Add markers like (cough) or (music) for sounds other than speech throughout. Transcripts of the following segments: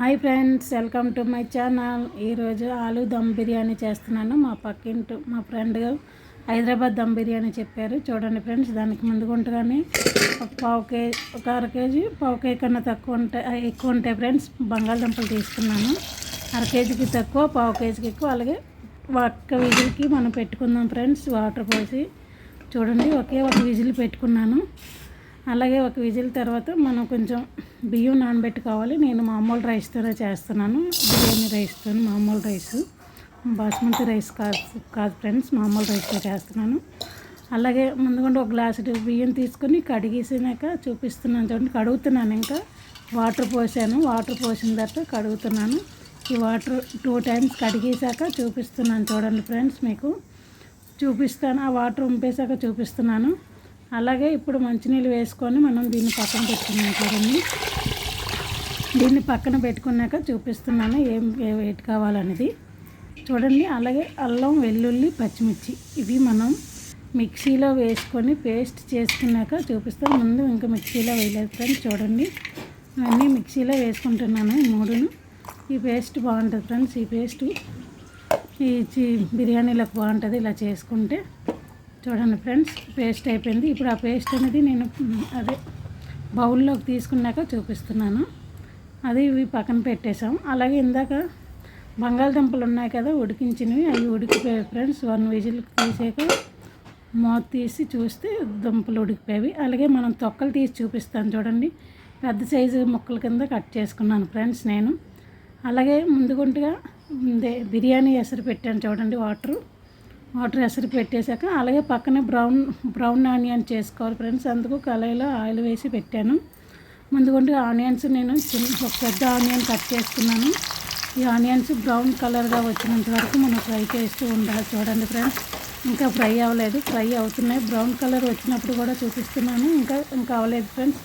Hi friends welcome to my channel. ఈరోజు ఆలు దమ్ బిర్యానీ చేస్తున్నాను. మా పక్కింటి మా ఫ్రెండ్ హైదరాబాద్ దమ్ బిర్యానీ చెప్పారు. చూడండి ఫ్రెండ్స్ దానికి ముందుకుంటగానే ఒక పావు కేజీ ఒక అర కేజీ పావు కేజీ కన్నా తక్కువ ఉంటాయి ఎక్కువ ఉంటాయి ఫ్రెండ్స్ బంగాళదుంపలు తీసుకున్నాను. అర కేజీకి తక్కువ పావు కేజీకి ఎక్కువ. అలాగే ఒక్క విజిల్కి మనం పెట్టుకుందాం ఫ్రెండ్స్ వాటర్ పోసి. చూడండి ఒకే ఒక విజిల్ పెట్టుకున్నాను. అలాగే ఒక విజిల్ తర్వాత మనం కొంచెం బియ్యం నానబెట్టుకోవాలి. నేను మామూలు రైస్తోనే చేస్తున్నాను. బిర్యానీ రైస్తో మామూలు రైస్. బాస్మతి రైస్ కాదు కాదు ఫ్రెండ్స్ మామూలు రైస్తో చేస్తున్నాను. అలాగే ముందుగా ఒక గ్లాసు బియ్యం తీసుకొని కడిగేసినాక చూపిస్తున్నాను చూడండి కడుగుతున్నాను ఇంకా. వాటర్ పోసాను. వాటర్ పోసిన తర్వాత కడుగుతున్నాను. ఈ వాటర్ టూ టైమ్స్ కడిగేసాక చూపిస్తున్నాను చూడండి ఫ్రెండ్స్ మీకు. చూపిస్తాను ఆ వాటర్ ఉంపేశాక చూపిస్తున్నాను. అలాగే ఇప్పుడు మంచినీళ్ళు వేసుకొని మనం దీన్ని పక్కన పెట్టుకున్నాం చూడండి. దీన్ని పక్కన పెట్టుకున్నాక చూపిస్తున్నాను ఏం వెయిట్ కావాలనేది. చూడండి అలాగే అల్లం వెల్లుల్లి పచ్చిమిర్చి. ఇవి మనం మిక్సీలో వేసుకొని పేస్ట్ చేసుకున్నాక చూపిస్తాం ముందు ఇంకా మిక్సీలో వేయలేదు ఫ్రెండ్స్ చూడండి. అన్నీ మిక్సీలో వేసుకుంటున్నాను ఈ మూడును. ఈ పేస్ట్ బాగుంటుంది ఫ్రెండ్స్ ఈ పేస్ట్ ఈ బిర్యానీలకు బాగుంటుంది ఇలా చేసుకుంటే. చూడండి ఫ్రెండ్స్ పేస్ట్ అయిపోయింది. ఇప్పుడు ఆ పేస్ట్ అనేది నేను అదే బౌల్లోకి తీసుకున్నాక చూపిస్తున్నాను. అది ఇవి పక్కన పెట్టేసాం అలాగే ఇందాక బంగాళదుంపలు ఉన్నాయి కదా ఉడికించినవి. అవి ఉడికిపోయాయి ఫ్రెండ్స్. వన్ విజిల్ తీసాక మూత తీసి చూస్తే దుంపలు ఉడికిపోయాయి. అలాగే మనం తొక్కలు తీసి చూపిస్తాను చూడండి. పెద్ద సైజు ముక్కల కింద కట్ చేసుకున్నాను ఫ్రెండ్స్ నేను. అలాగే ముందుగుంటుగా బిర్యానీ ఎసరు పెట్టాను చూడండి వాటరు. వాటర్ ఎసరు పెట్టేశాక అలాగే పక్కనే బ్రౌన్ బ్రౌన్ ఆనియన్ చేసుకోవాలి ఫ్రెండ్స్. అందుకు కళాయిలో ఆయిల్ వేసి పెట్టాను. ముందుకుంటే ఆనియన్స్ నేను ఒక పెద్ద ఆనియన్ కట్ చేసుకున్నాను. ఈ ఆనియన్స్ బ్రౌన్ కలర్గా వచ్చినంత వరకు మనం ఫ్రై చేస్తూ ఉండాలి చూడండి ఫ్రెండ్స్. ఇంకా ఫ్రై అవ్వలేదు. ఫ్రై అవుతున్నాయి. బ్రౌన్ కలర్ వచ్చినప్పుడు కూడా చూపిస్తున్నాను. ఇంకా ఇంకా అవ్వలేదు ఫ్రెండ్స్.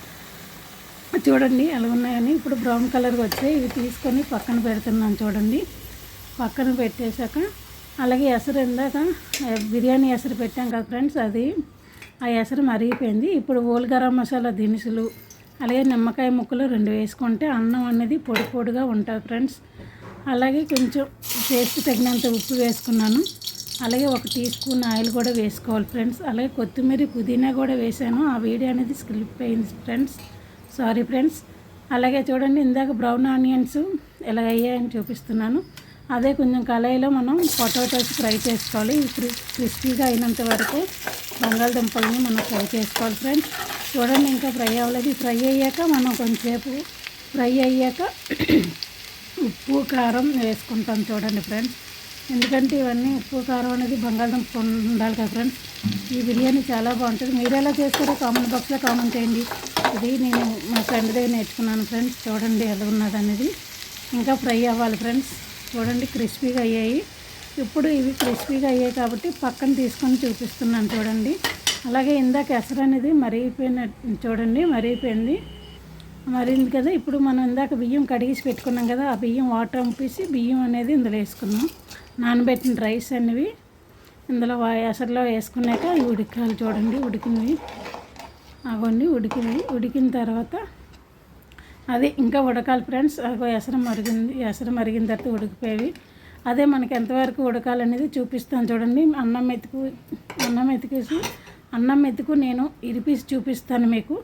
చూడండి ఎలా ఉన్నాయని. ఇప్పుడు బ్రౌన్ కలర్గా వచ్చాయి. ఇవి తీసుకొని పక్కన పెడుతున్నాను చూడండి. పక్కన పెట్టేశాక అలాగే ఎసరు ఇందాక బిర్యానీ ఎసరు పెట్టాం కదా ఫ్రెండ్స్ అది ఆ ఎసరు మరిగిపోయింది. ఇప్పుడు ఓల్ గరం మసాలా దినుసులు అలాగే నిమ్మకాయ ముక్కలు రెండు వేసుకుంటే అన్నం అనేది పొడి పొడిగా ఉంటుంది ఫ్రెండ్స్. అలాగే కొంచెం టేస్ట్ తగినంత ఉప్పు వేసుకున్నాను. అలాగే ఒక టీ స్పూన్ ఆయిల్ కూడా వేసుకోవాలి ఫ్రెండ్స్. అలాగే కొత్తిమీర పుదీనా కూడా వేసాను. ఆ వీడియో అనేది స్కిప్ అయింది ఫ్రెండ్స్. Sorry friends. అలాగే చూడండి ఇందాక బ్రౌన్ ఆనియన్స్ ఎలా అయ్యాయని చూపిస్తున్నాను. అదే కొంచెం కళాయిలో మనం పొటాటోస్ ఫ్రై చేసుకోవాలి. క్రిస్పీగా అయినంత వరకు బంగాళదుంపల్ని మనం ఫ్రై చేసుకోవాలి ఫ్రెండ్స్. చూడండి ఇంకా ఫ్రై అవ్వలేదు. ఫ్రై అయ్యాక మనం కొంచెంసేపు ఫ్రై అయ్యాక (clears throat) ఉప్పు కారం వేసుకుంటాం చూడండి ఫ్రెండ్స్. ఎందుకంటే ఇవన్నీ ఉప్పు కారం అనేది బంగాళదుంప ఉండాలి కదా ఫ్రెండ్స్. ఈ బిర్యానీ చాలా బాగుంటుంది. మీరు ఎలా చేస్తారో కామెంట్ బాక్స్లో కామెంట్ చేయండి. ఇది నేను మా ఫ్రెండ్ దగ్గర నేర్చుకున్నాను ఫ్రెండ్స్. చూడండి ఎలా ఉన్నది అనేది. ఇంకా ఫ్రై అవ్వాలి ఫ్రెండ్స్. చూడండి క్రిస్పీగా అయ్యాయి. ఇప్పుడు ఇవి క్రిస్పీగా అయ్యాయి కాబట్టి పక్కన తీసుకొని చూపిస్తున్నాను చూడండి. అలాగే ఇందాక ఎసరు అనేది మరిగిపోయిన చూడండి మరిగిపోయింది. మరింది కదా ఇప్పుడు మనం ఇందాక బియ్యం కడిగేసి పెట్టుకున్నాం కదా ఆ బియ్యం వాటర్ పంపేసి బియ్యం అనేది ఇందులో వేసుకున్నాం. నానబెట్టిన రైస్ అనేవి ఇందులో ఎసరులో వేసుకున్నాక ఇవి ఉడికాలి చూడండి ఉడికినవి. అవండి ఉడికినవి. ఉడికిన తర్వాత అదే ఇంకా ఉడకాలి ఫ్రెండ్స్. అగో ఎసరు మరిగింది ఎసరు మరిగిన తర్వాత ఉడికిపోయేవి. అదే మనకి ఎంతవరకు ఉడకాలనేది చూపిస్తాను చూడండి. అన్నం మెతుకు అన్నం మెతుకేసి అన్నం మెతుకు నేను ఇరిపీసి చూపిస్తాను మీకు.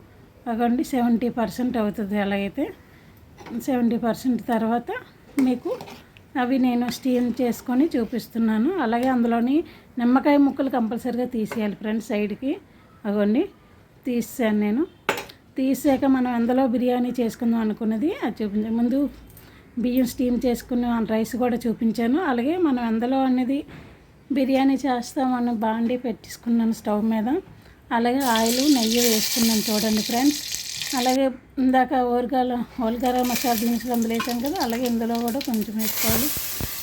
అగండి సెవెంటీ పర్సెంట్ అవుతుంది అలాగైతే. సెవెంటీ పర్సెంట్ తర్వాత మీకు అవి నేను స్టీమ్ చేసుకొని చూపిస్తున్నాను. అలాగే అందులోని నిమ్మకాయ ముక్కలు కంపల్సరీగా తీసేయాలి ఫ్రెండ్స్ సైడ్కి. అగోండి తీసాను నేను. తీసాక మనం ఎందులో బిర్యానీ చేసుకుందాం అనుకున్నది అది చూపించాను ముందు బియ్యం స్టీమ్ చేసుకున్న రైస్ కూడా చూపించాను. అలాగే మనం ఎందులో అనేది బిర్యానీ చేస్తామని బాండి పెట్టించుకున్నాను స్టవ్ మీద. అలాగే ఆయిల్ నెయ్యి వేసుకున్నాను చూడండి ఫ్రెండ్స్. అలాగే ఇందాక ఓరగాల ఓల్గార మసాలా దినుసులు అందులో వేసాం కదా అలాగే ఇందులో కూడా కొంచెం వేసుకోవాలి.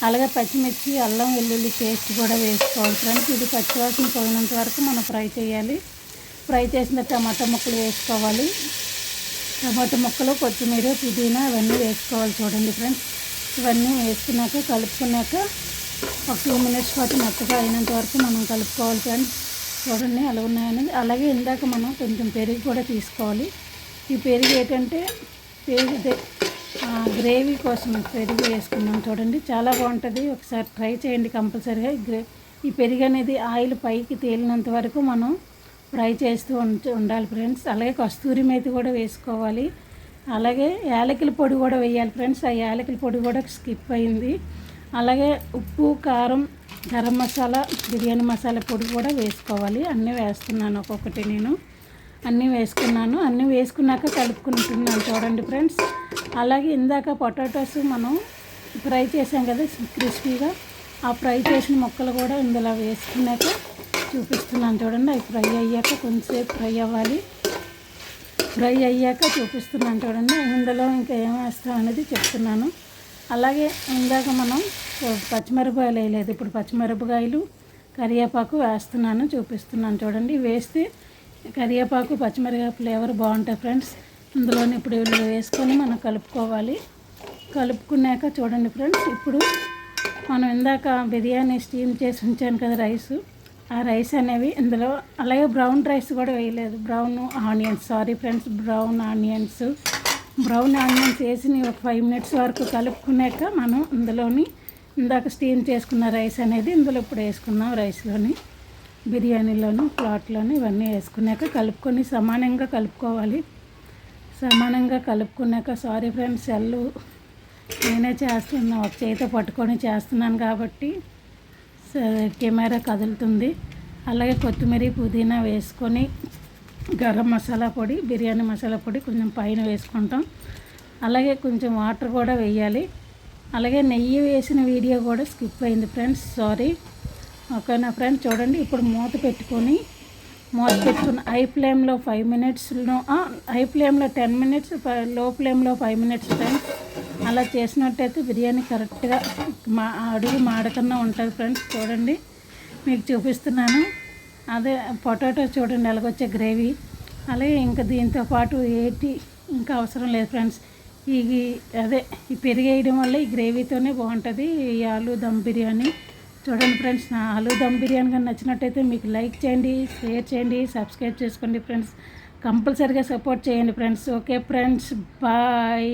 అలాగే పచ్చిమిర్చి అల్లం వెల్లుల్లి పేస్ట్ కూడా వేసుకోవాలి ఫ్రెండ్స్. ఇది పచ్చివాసన పోయినంత వరకు మనం ఫ్రై చేయాలి. ఫ్రై చేసిన టమాటా ముక్కలు వేసుకోవాలి. టమాటా ముక్కలు కొత్తిమీర పుదీనా అవన్నీ వేసుకోవాలి చూడండి ఫ్రెండ్స్. ఇవన్నీ వేసుకున్నాక కలుపుకున్నాక ఒక టూ మినిట్స్ పాటు మెత్తగా అయినంత వరకు మనం కలుపుకోవాలి ఫ్రెండ్స్. చూడండి అలా ఉన్నాయనేది. అలాగే ఇందాక మనం కొంచెం పెరుగు కూడా తీసుకోవాలి. ఈ పెరుగు ఏంటంటే పెరుగు గ్రేవీ కోసం పెరుగు వేసుకున్నాం చూడండి. చాలా బాగుంటుంది. ఒకసారి ట్రై చేయండి కంపల్సరీగా. ఈ గ్రే ఈ పెరుగు అనేది ఆయిల్ పైకి తేలినంత వరకు మనం ఫ్రై చేస్తూ ఉండాలి ఫ్రెండ్స్. అలాగే కస్తూరి మేతి కూడా వేసుకోవాలి. అలాగే యాలకుల పొడి కూడా వేయాలి ఫ్రెండ్స్. ఆ యాలకుల పొడి కూడా స్కిప్ అయింది. అలాగే ఉప్పు కారం గరం మసాలా బిర్యానీ మసాలా పొడి కూడా వేసుకోవాలి. అన్నీ వేస్తున్నాను ఒక్కొక్కటి నేను. అన్నీ వేసుకున్నాను. అన్నీ వేసుకున్నాక కలుపుకుంటున్నాను చూడండి ఫ్రెండ్స్. అలాగే ఇందాక పొటాటోస్ మనం ఫ్రై చేసాం కదా క్రిస్పీగా. ఆ ఫ్రై చేసిన ముక్కలు కూడా ఇందులో వేసుకున్నాక చూపిస్తున్నాను చూడండి. అవి ఫ్రై అయ్యాక కొంచెంసేపు ఫ్రై అవ్వాలి. ఫ్రై అయ్యాక చూపిస్తున్నాను చూడండి. ఇందులో ఇంకా ఏం వేస్తాం అనేది చెప్తున్నాను. అలాగే ఇందాక మనం పచ్చిమిరపకాయలు వేయలేదు. ఇప్పుడు పచ్చిమిరపకాయలు కరివేపాకు వేస్తున్నాను చూపిస్తున్నాను చూడండి. వేస్తే కరివేపాకు పచ్చిమిరపకాయ ఫ్లేవర్ బాగుంటాయి ఫ్రెండ్స్. ఇందులోనే ఇప్పుడు వీళ్ళు వేసుకొని మనం కలుపుకోవాలి. కలుపుకున్నాక చూడండి ఫ్రెండ్స్ ఇప్పుడు మనం ఇందాక బిర్యానీ స్టీమ్ చేసి ఉంచాను కదా రైస్. ఆ రైస్ అనేవి ఇందులో అలాగే బ్రౌన్ రైస్ కూడా వేయలేదు. Brown onions sorry friends brown onions brown onions వేసి ఒక ఫైవ్ మినిట్స్ వరకు కలుపుకున్నాక మనం ఇందులోని ఇందాక స్టీమ్ చేసుకున్న రైస్ అనేది ఇందులో ఇప్పుడు వేసుకున్నాం రైస్లోని బిర్యానీలోను ప్లాట్లోని ఇవన్నీ వేసుకున్నాక కలుపుకొని సమానంగా కలుపుకోవాలి. సమానంగా కలుపుకున్నాక సారీ ఫ్రెండ్స్ సెల్లు నేనే చేస్తున్నా ఒక చేతితో పట్టుకొని చేస్తున్నాను కాబట్టి కెమెరా కదులుతుంది. అలాగే కొత్తిమీర పుదీనా వేసుకొని గరం మసాలా పొడి బిర్యానీ మసాలా పొడి కొంచెం పైన వేసుకుంటాం. అలాగే కొంచెం వాటర్ కూడా వేయాలి. అలాగే నెయ్యి వేసిన వీడియో కూడా స్కిప్ అయింది ఫ్రెండ్స్ సారీ. ఓకేనా ఫ్రెండ్స్ చూడండి ఇప్పుడు మూత పెట్టుకొని మూత పెట్టుకుని హై ఫ్లేమ్లో ఫైవ్ మినిట్స్లో హై ఫ్లేమ్లో టెన్ మినిట్స్లో ఫ్లేమ్లో ఫైవ్ మినిట్స్ ఫ్రెండ్స్. అలా చేసినట్టయితే బిర్యానీ కరెక్ట్గా మా అడుగు మాడకుండా ఉంటుంది ఫ్రెండ్స్ చూడండి. మీకు చూపిస్తున్నాను. అదే పొటాటో చూడండి ఎలాగొచ్చే గ్రేవీ. అలాగే ఇంకా దీంతో పాటు ఏటి ఇంకా అవసరం లేదు ఫ్రెండ్స్. ఈ అదే ఈ పెరిగేయడం వల్ల ఈ గ్రేవీతోనే బాగుంటుంది. ఈ ఆలు దమ్ బిర్యానీ చూడండి ఫ్రెండ్స్ నా ఆలు దమ్ బిర్యానీ కానీ నచ్చినట్టయితే మీకు లైక్ చేయండి షేర్ చేయండి సబ్స్క్రైబ్ చేసుకోండి ఫ్రెండ్స్. కంపల్సరీగా సపోర్ట్ చేయండి ఫ్రెండ్స్. Okay friends bye.